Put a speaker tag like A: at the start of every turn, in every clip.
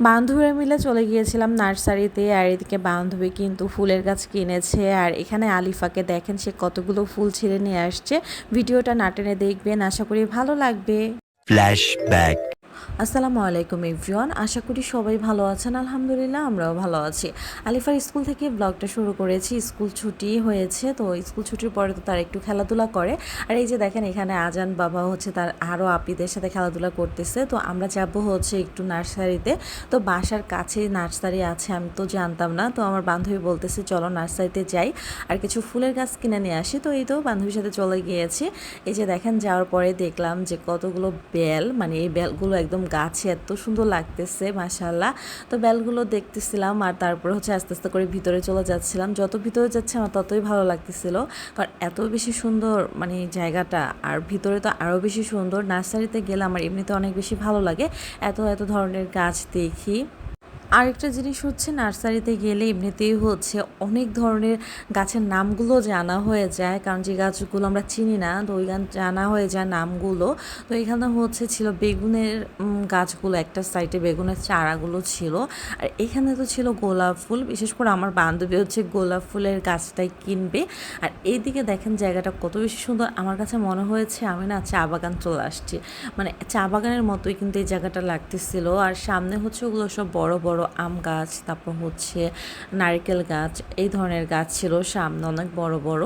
A: বান্ধবীরা মিলে চলে গিয়েছিলাম নার্সারিতে আর এদিকে বান্ধবী কিন্তু ফুলের গাছ কিনেছে আর এখানে আলিফাকে দেখেন, সে কতগুলো ফুল ছিঁড়ে নিয়ে আসছে ভিডিওটা নাটেনে দেখবেন, আশা করি ভালো লাগবে
B: Flashback.
A: আসসালামু আলাইকুম, এভরিওয়ান। আশা করি সবাই ভালো আছেন। আলহামদুলিল্লাহ, আমরাও ভালো আছি। আলিফার স্কুল থেকে ব্লগটা শুরু করেছি। স্কুল ছুটি হয়েছে, তো স্কুল ছুটির পরে তো তার একটু খেলাধুলা করে। আর এই যে দেখেন, এখানে আজান বাবা হচ্ছে তার আরও আপিদের সাথে খেলাধুলা করতেছে। তো আমরা যাব হচ্ছে একটু নার্সারিতে। তো বাসার কাছে নার্সারি আছে, আমি তো জানতাম না। তো আমার বান্ধবী বলতেছে, চলো নার্সারিতে যাই। আর কিছু ফুলের গাছ কিনে নিয়ে আসি। তো এই তো বান্ধবীর সাথে চলে গিয়েছি। এই যে দেখেন, যাওয়ার পরে দেখলাম যে কতগুলো বেল মানে এই বেলগুলো একদম গাছে এত সুন্দর লাগতেছে মাশাল্লাহ তো বেলগুলো দেখতেছিলাম আর তারপর হচ্ছে আস্তে আস্তে করে ভিতরে চলে যাচ্ছিলাম। যত ভিতরে যাচ্ছে আমার ততই ভালো লাগতেছিল। কারণ এত বেশি সুন্দর মানে জায়গাটা আর ভিতরে তো আরও বেশি সুন্দর। নার্সারিতে গেলে আমার এমনিতে অনেক বেশি ভালো লাগে। এত এত ধরনের গাছ দেখি। আরেকটা জিনিস হচ্ছে, নার্সারিতে গেলে এমনিতেই হচ্ছে অনেক ধরনের গাছের নামগুলো জানা হয়ে যায়। কারণ যে গাছগুলো আমরা চিনি না, তো ওই গান জানা হয়ে যায় নামগুলো। তো এখানে হচ্ছে ছিল বেগুনের গাছগুলো, একটা সাইডে বেগুনের চারাগুলো ছিল। আর এখানে তো ছিল গোলাপ ফুল, বিশেষ করে আমার বান্ধবী হচ্ছে গোলাপ ফুলের গাছটাই কিনবে। আর এইদিকে দেখেন জায়গাটা কত বেশি সুন্দর। আমার কাছে মনে হয়েছে আমি না চা বাগান চলে আসছি। মানে চা বাগানের মতোই কিন্তু এই জায়গাটা লাগতেছিল। আর সামনে হচ্ছে ওগুলো সব বড় বড় আম গাছ, তারপর হচ্ছে নারকেল গাছ, এই ধরনের গাছ ছিল সামনে অনেক বড় বড়।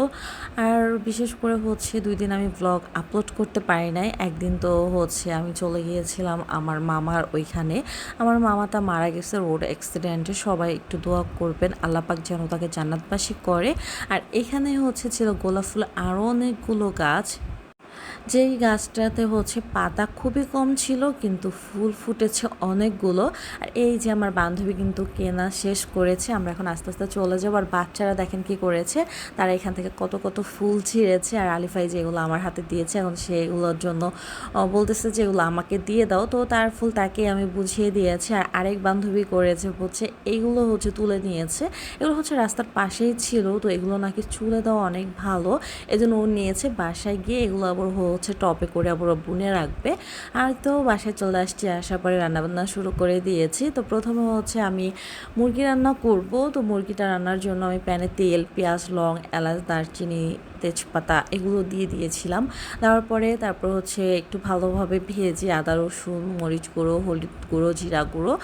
A: আর বিশেষ করে হচ্ছে দুই দিন আমি ব্লগ আপলোড করতে পারি নাই। একদিন তো হচ্ছে আমি চলে গিয়েছিলাম আমার মামার ওইখানে। আমার মামাটা মারা গেছে রোড অ্যাক্সিডেন্টে সবাই একটু দোয়া করবেন আল্লাপাক যেন তাকে জান্নাতবাসী করে। আর এখানে হচ্ছে ছিল গোলাপ ফুল আরও অনেকগুলো গাছ। যেই গাছটাতে হচ্ছে পাতা খুবই কম ছিল, কিন্তু ফুল ফুটেছে অনেকগুলো। আর এই যে আমার বান্ধবী কিন্তু কেনা শেষ করেছে, আমরা এখন আস্তে আস্তে চলে যাব। আর বাচ্চারা দেখেন কি করেছে, তারা এখান থেকে কত কত ফুল ছিঁড়েছে, আর আলিফাই যেগুলো আমার হাতে দিয়েছে, এখন সেগুলোর জন্য বলতেছে যে এগুলো আমাকে দিয়ে দাও। তো তার ফুল তাকে আমি বুঝিয়ে দিয়েছি, আর আরেক বান্ধবী করেছে হচ্ছে এইগুলো হচ্ছে তুলে নিয়েছে। এগুলো হচ্ছে রাস্তার পাশেই ছিল, তো এগুলো নাকি চুলে দেওয়া অনেক ভালো। এজন্য ও নিয়েছে, বাসায় গিয়ে এগুলো আবার হচ্ছে টপে করে আবার বুনে রাখবে। আর তো বাসায় চলে আসছি, আসার পরে রান্নাবান্না শুরু করে দিয়েছি। তো প্রথমে হচ্ছে আমি মুরগি রান্না করব। তো মুরগিটা রান্নার জন্য আমি প্যানে তেল, পেঁয়াজ, লং, এলাচ, দারচিনি তেজপাতা এগুলো দিয়ে দিয়েছিলাম। দেওয়ার পরে তারপর হচ্ছে একটু ভালোভাবে ভেজে আদা, রসুন, মরিচ গুঁড়ো, হলুদ গুঁড়ো, জিরা গুঁড়ো,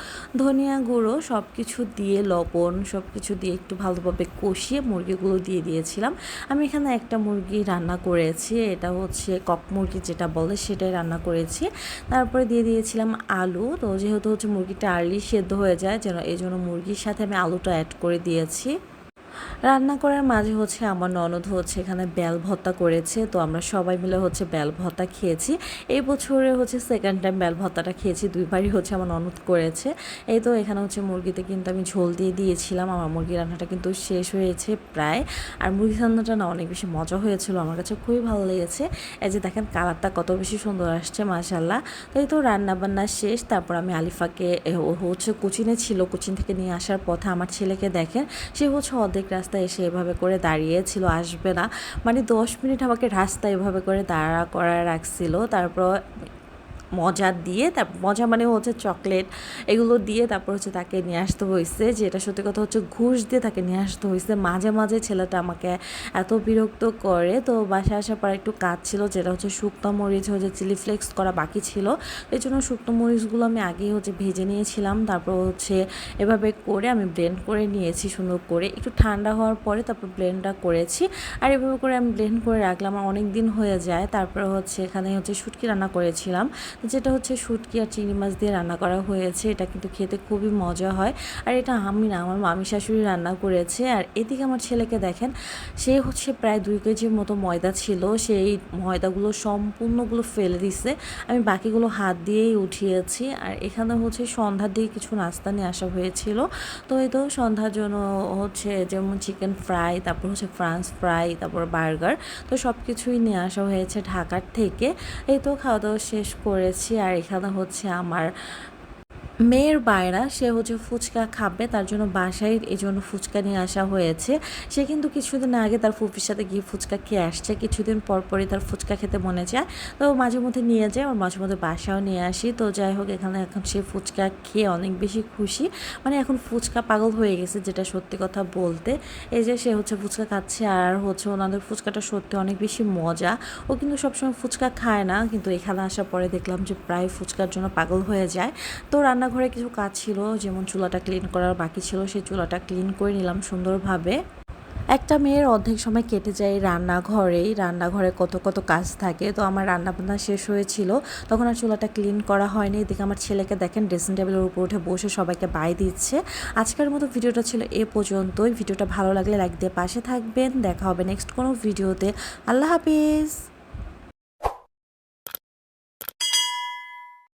A: ধনিয়া গুঁড়ো সব কিছু দিয়ে, লবণ সব কিছু দিয়ে একটু ভালোভাবে কষিয়ে মুরগিগুলো দিয়ে দিয়েছিলাম। আমি এখানে একটা মুরগি রান্না করেছি, এটা হচ্ছে কক মুরগি যেটা বলে সেটাই রান্না করেছি। তারপরে দিয়ে দিয়েছিলাম আলু, তো যেহেতু হচ্ছে মুরগিটা আর্লি সেদ্ধ হয়ে যায়, যেন এই জন্য মুরগির সাথে আমি আলুটা অ্যাড করে দিয়েছি। রান্না করার মাঝে হচ্ছে আমার ননদ হচ্ছে এখানে বেল ভত্তা করেছে, তো আমরা সবাই মিলে হচ্ছে বেল ভর্তা খেয়েছি। এই বছরে হচ্ছে সেকেন্ড টাইম বেল ভত্তাটা খেয়েছি, দুইবারই হচ্ছে আমার ননদ করেছে। এই তো এখানে হচ্ছে মুরগিতে কিন্তু আমি ঝোল দিয়ে দিয়েছিলাম, আমার মুরগি রান্নাটা কিন্তু শেষ হয়েছে প্রায়। আর মুরগি রান্নাটা না অনেক বেশি মজা হয়েছিল, আমার কাছে খুবই ভালো লেগেছে। এই যে দেখেন কালারটা কত বেশি সুন্দর আসছে মাশাল্লাহ তো এই তো রান্না বান্না শেষ, তারপর আমি আলিফাকে হচ্ছে কোচিনে ছিল, কোচিন থেকে নিয়ে আসার পথে আমার ছেলেকে দেখেন, সে হচ্ছে অর্ধেক রাস্তায় এসে এভাবে করে দাঁড়িয়েছিল, আসবে না। মানে দশ মিনিট আমাকে রাস্তায় এভাবে করে দাঁড়া করা রাখছিল। তারপর মজা দিয়ে তার মজা মানে হচ্ছে চকলেট, এগুলো দিয়ে তারপর হচ্ছে তাকে নিয়ে আসতে হয়েছে যেটা সত্যি কথা হচ্ছে ঘুষ দিয়ে তাকে নিয়ে আসতে হয়েছে মাঝে মাঝে ছেলেটা আমাকে এত বিরক্ত করে, তো বাসায় আসার পর একটু কাজ ছিল, যেটা হচ্ছে শুকনো মরিচ, হচ্ছে চিলি ফ্লেক্স করা বাকি ছিল। এই জন্য শুকনো মরিচগুলো আমি আগেই হচ্ছে ভেজে নিয়েছিলাম, তারপর হচ্ছে এভাবে করে আমি ব্লেন্ড করে নিয়েছি সুন্দর করে। একটু ঠান্ডা হওয়ার পরে তারপর ব্লেন্ডটা করেছি, আর এভাবে করে আমি ব্লেন্ড করে রাখলাম অনেক দিন হয়ে যায়। তারপরে হচ্ছে এখানে হচ্ছে শুটকি রান্না করেছিলাম যেটা হচ্ছে শুটকি আর চিংড়ি মাছ দিয়ে রান্না করা হয়েছে, এটা কিন্তু খেতে খুবই মজা হয়। আর এটা আমি না, আমার মামি শাশুড়ি রান্না করেছে। আর এদিকে আমার ছেলেকে দেখেন, সে হচ্ছে প্রায় দুই কেজির মতো ময়দা ছিল। সেই ময়দাগুলো সম্পূর্ণগুলো ফেলে দিছে। আমি বাকিগুলো হাত দিয়েই উঠিয়েছি। আর এখানে হচ্ছে সন্ধ্যার দিকে কিছু নাস্তা নিয়ে আসা হয়েছিল। তো এই তো সন্ধ্যার জন্য হচ্ছে যেমন চিকেন ফ্রাই, তারপর হচ্ছে ফ্রান্স ফ্রাই, তারপর বার্গার, তো সব কিছুই নিয়ে আসা হয়েছে ঢাকার থেকে। এই তো খাওয়া দাওয়া শেষ করেছি আর এখানে হচ্ছে আমার মেয়ের বায়রা সে হচ্ছে ফুচকা খাবে, তার জন্য বাসায় এই জন্য ফুচকা নিয়ে আসা হয়েছে। সে কিন্তু কিছুদিন আগে তার ফুপির সাথে গিয়ে ফুচকা খেয়ে আসছে। কিছুদিন পর পরই তার ফুচকা খেতে মনে যায় তো মাঝে মধ্যে নিয়ে যায় আর মাঝে মধ্যে বাসাও নিয়ে আসি। তো যাই হোক, এখানে এখন সে ফুচকা খেয়ে অনেক বেশি খুশি। মানে এখন ফুচকা পাগল হয়ে গেছে, যেটা সত্যি কথা বলতে। এই যে সে হচ্ছে ফুচকা খাচ্ছে, আর হচ্ছে ওনাদের ফুচকাটা সত্যি অনেক বেশি মজা। ও কিন্তু সবসময় ফুচকা খায় না, কিন্তু এখানে আসার পরে দেখলাম যে প্রায় ফুচকার জন্য পাগল হয়ে যায়। তো রান্নাঘরে কিছু কাজ ছিল, যেমন চুলাটা ক্লিন করার বাকি ছিল, সেই চুলাটা ক্লিন করে নিলাম সুন্দরভাবে। একটা মেয়ের অর্ধেক সময় কেটে যায় রান্নাঘরেই, রান্নাঘরে কত কত কাজ থাকে। তো আমার রান্না বান্না শেষ হয়েছিল, তখন আর চুলাটা ক্লিন করা হয়নি। এদিকে আমার ছেলেকে দেখেন ড্রেসিং টেবিলের উপর উঠে বসে সবাইকে বাই দিচ্ছে। আজকের মতো ভিডিওটা ছিল এ পর্যন্তই। ভিডিওটা ভালো লাগলে লাইক দিয়ে পাশে থাকবেন। দেখা হবে নেক্সট কোনো ভিডিওতে। আল্লাহ হাফিজ!